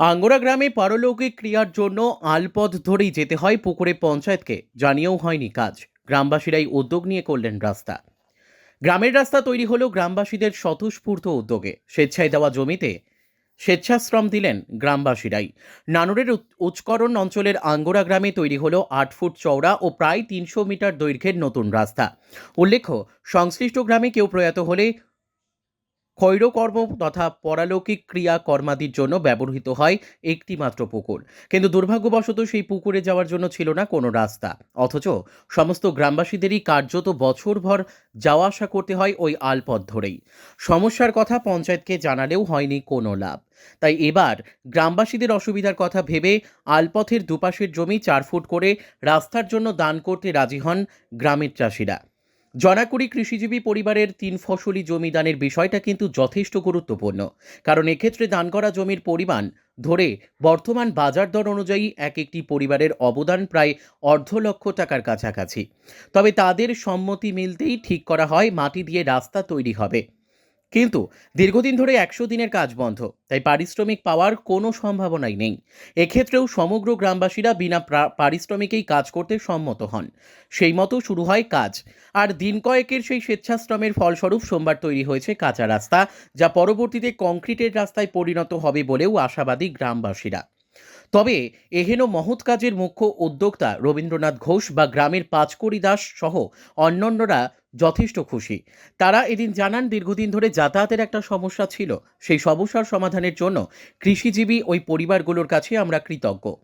Angora গ্রামে পারলৌকিক ক্রিয়ার জন্য আলপথ ধরেই যেতে হয় পুকুরে পঞ্চায়েতকে। জানিয়েও হয়নি কাজ। গ্রামবাসীরাই উদ্যোগ নিয়ে করলেন রাস্তা। গ্রামের রাস্তা তৈরি হলো গ্রামবাসীদের স্বতঃস্ফূর্ত উদ্যোগে। স্বেচ্ছায় দেওয়া জমিতে স্বেচ্ছাশ্রম দিলেন গ্রামবাসীরাই। নানুরের উচ্চকরণ অঞ্চলের আঙ্গোরা গ্রামে তৈরি হলো আট ফুট চওড়া ও প্রায় তিনশো মিটার দৈর্ঘ্যের নতুন রাস্তা। উল্লেখ্য, সংশ্লিষ্ট গ্রামে কেউ প্রয়াত হলে ক্ষৈরকর্ম তথা পরালৌকিক ক্রিয়া কর্মাদির জন্য ব্যবহৃত হয় একটি মাত্র পুকুর। কিন্তু দুর্ভাগ্যবশত সেই পুকুরে যাওয়ার জন্য ছিল না কোনো রাস্তা। অথচ সমস্ত গ্রামবাসীদেরই কার্যত বছরভর যাওয়া আসা করতে হয় ওই আলপথ ধরেই। সমস্যার কথা পঞ্চায়েতকে জানালেও হয়নি কোনো লাভ। তাই এবার গ্রামবাসীদের অসুবিধার কথা ভেবে আলপথের দুপাশের জমি চার ফুট করে রাস্তার জন্য দান করতে রাজি হন গ্রামের চাষিরা। জনাকুড়ি কৃষিজীবী পরিবারের তিন ফসলি জমি দানের বিষয়টা কিন্তু যথেষ্ট গুরুত্বপূর্ণ। কারণ এক্ষেত্রে দান করা জমির পরিমাণ ধরে বর্তমান বাজার দর অনুযায়ী এক একটি পরিবারের অবদান প্রায় অর্ধ লক্ষ টাকার কাছাকাছি। তবে তাদের সম্মতি মিলতেই ঠিক করা হয় মাটি দিয়ে রাস্তা তৈরি হবে। কিন্তু দীর্ঘদিন ধরে একশো দিনের কাজ বন্ধ, তাই পারিশ্রমিক পাওয়ার কোনো সম্ভাবনাই নেই। এক্ষেত্রেও সমগ্র গ্রামবাসীরা বিনা পারিশ্রমিকেই কাজ করতে সম্মত হন। সেই মতো শুরু হয় কাজ। আর দিন কয়েকের সেই স্বেচ্ছাশ্রমের ফলস্বরূপ সোমবার তৈরি হয়েছে কাঁচা রাস্তা, যা পরবর্তীতে কংক্রিটের রাস্তায় পরিণত হবে বলেও আশাবাদী গ্রামবাসীরা। তবে এহেন মহৎ কাজের মুখ্য উদ্যোক্তা রবীন্দ্রনাথ ঘোষ বা গ্রামের পাঁচকড়ি দাস সহ অন্যান্যরা যথেষ্ট খুশি। তারা এদিন জানান, দীর্ঘদিন ধরে যাতায়াতের একটা সমস্যা ছিল। সেই সমস্যার সমাধানের জন্য কৃষিজীবী ওই পরিবারগুলোর কাছে আমরা কৃতজ্ঞ।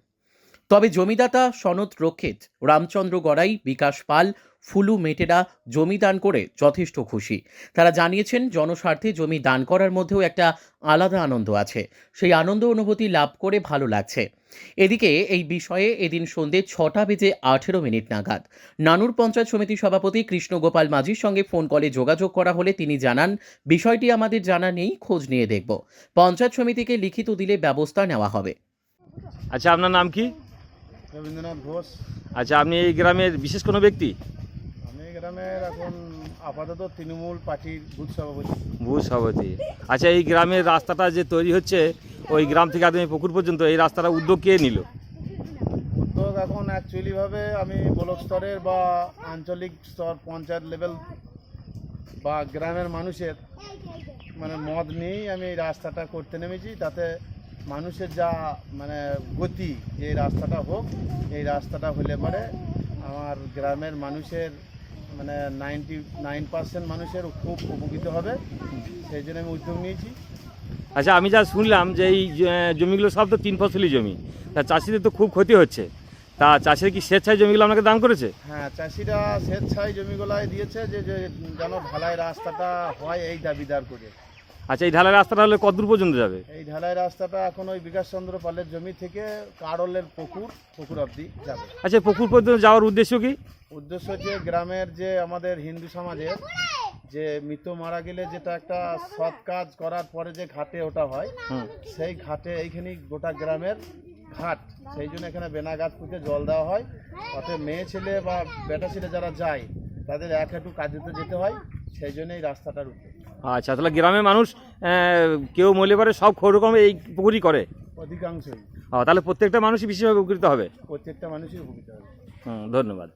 তবে জমিদাতা সনদ রক্ষিত রামচন্দ্র গড়াই, বিকাশ পাল ফুলু মেটেরা জমি দান করে যথেষ্ট খুশি। তারা জানিয়েছেন জনস্বার্থে জমি দান করার মধ্যেও একটা আলাদা আনন্দ আছে। সেই আনন্দ অনুভূতি লাভ করে ভালো লাগছে। এদিকে এই বিষয়ে এদিন সন্ধে ছটা বেজে আঠেরো মিনিট নাগাদ নানুর পঞ্চায়েত সমিতি সভাপতি কৃষ্ণগোপাল মাঝির সঙ্গে ফোন কলে যোগাযোগ করা হলে তিনি জানান বিষয়টি আমাদের জানা নেই খোঁজ নিয়ে দেখব। পঞ্চায়েত সমিতিকে লিখিত দিলে ব্যবস্থা নেওয়া হবে। আচ্ছা আপনার নাম কি? রবীন্দ্রনাথ ঘোষ। আচ্ছা আপনি এই গ্রামের বিশেষ কোনো ব্যক্তি? গ্রামের এখন আপাতত তৃণমূল পার্টির বুথ সভাপতি। ভূ সভাপতি। আচ্ছা এই গ্রামের রাস্তাটা যে তৈরি হচ্ছে ওই গ্রাম থেকে আদমি পুকুর পর্যন্ত এই রাস্তাটা উদ্যোগ কে নিল? উদ্যোগ এখন অ্যাকচুয়ালিভাবে আমি ব্লক স্তরের বা আঞ্চলিক স্তর পঞ্চায়েত লেভেল বা গ্রামের মানুষের মানে মদ নিয়েই আমি এই রাস্তাটা করতে নেমেছি তাতে মানুষের যা মানে গতি যে এই রাস্তাটা হোক এই রাস্তাটা হলে পরে আমার গ্রামের মানুষের মানে নাইনটি নাইন পার্সেন্ট মানুষের খুব উপকৃত হবে। সেই জন্য আমি উদ্যোগ নিয়েছি। আচ্ছা আমি যা শুনলাম যে এই জমিগুলো সব তো তিন ফসলি জমি। তা চাষিদের তো খুব ক্ষতি হচ্ছে। তা চাষিরা কি স্বেচ্ছায় জমিগুলো আপনাকে দান করেছে? হ্যাঁ চাষিরা স্বেচ্ছায় জমিগুলায় দিয়েছে যে যে যেন ঢালাই রাস্তাটা হয় এই দাবিদার করে। আচ্ছা এই ঢালাই রাস্তাটা হলে কতদূর পর্যন্ত যাবে? এই ঢালাই রাস্তাটা এখন ওই বিকাশ চন্দ্র পালের জমি থেকে কারলের পুকুর পুকুর অবধি যাবে। আচ্ছা পুকুর পর্যন্ত যাওয়ার উদ্দেশ্য কি? উদ্দেশ্য যে গ্রামের যে আমাদের হিন্দু সমাজের যে মৃত মারা গেলে যেটা একটা সৎ কাজ করার পরে যে ঘাটে ওটা হয় সেই ঘাটে এইখানে গোটা গ্রামের ঘাট। সেই জন্য এখানে বেনা গাছ পুঁতে জল দেওয়া হয়। তাতে মেয়ে ছেলে বা বেটা ছেলে যারা যায় তাদের এক একটু কাজেতে যেতে হয়। সেই জন্য এই রাস্তাটার উদ্যোগ আচ্ছা তাহলে গ্রামের মানুষ কেউ মরলে পারে সব খৌরকম এই পুকুরই করে? অধিকাংশই। তাহলে প্রত্যেকটা মানুষই বিশেষভাবে উপকৃত হবে? প্রত্যেকটা মানুষই উপকৃত হবে। হুম ধন্যবাদ।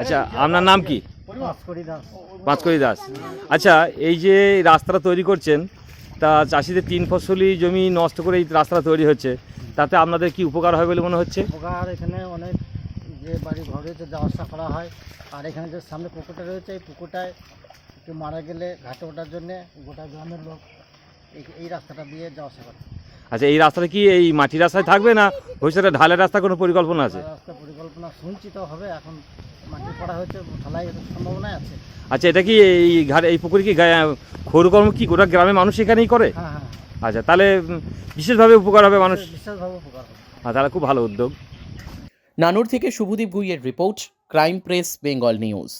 আচ্ছা আপনার নাম কি? পাঁচকড়ি দাস। আচ্ছা এই যে রাস্তাটা তৈরি করছেন তা চাষিদের তিন ফসলি জমি নষ্ট করে এই রাস্তাটা তৈরি হচ্ছে তাতে আপনাদের কি উপকার হয় বলে মনে হচ্ছে? উপকার এখানে অনেক যে বাড়ি ঘর রয়েছে যাওয়া আসা করা হয়। আর এখানে যে সামনে পুকুরটা রয়েছে এই পুকুরটায় কেউ মারা গেলে ঘাটে ওঠার জন্যে গোটা গ্রামের লোক এই এই রাস্তাটা দিয়ে যাওয়া আসা করে। আচ্ছা এই রাস্তাটা কি এই মাটি রাস্তায় থাকবে না ভবিষ্যতে ঢালের রাস্তা কোনো পরিকল্পনা আছে? রাস্তা পরিকল্পনা শুনছি তো হবে এখন মাটি করা হয়েছে ঢালাই সম্ভাবনাই আছে। আচ্ছা এটা কি এই ঘাট এই পুকুরে কি খৌরকর্ম কি গোটা গ্রামের মানুষ এখানেই করে? হ্যাঁ হ্যাঁ। আচ্ছা তাহলে বিশেষভাবে উপকার হবে মানুষ? বিশেষভাবে উপকার হবে। আর তাহলে খুব ভালো উদ্যোগ। নানুর থেকে Subhadeep গুইয়ের report crime press Bengal news.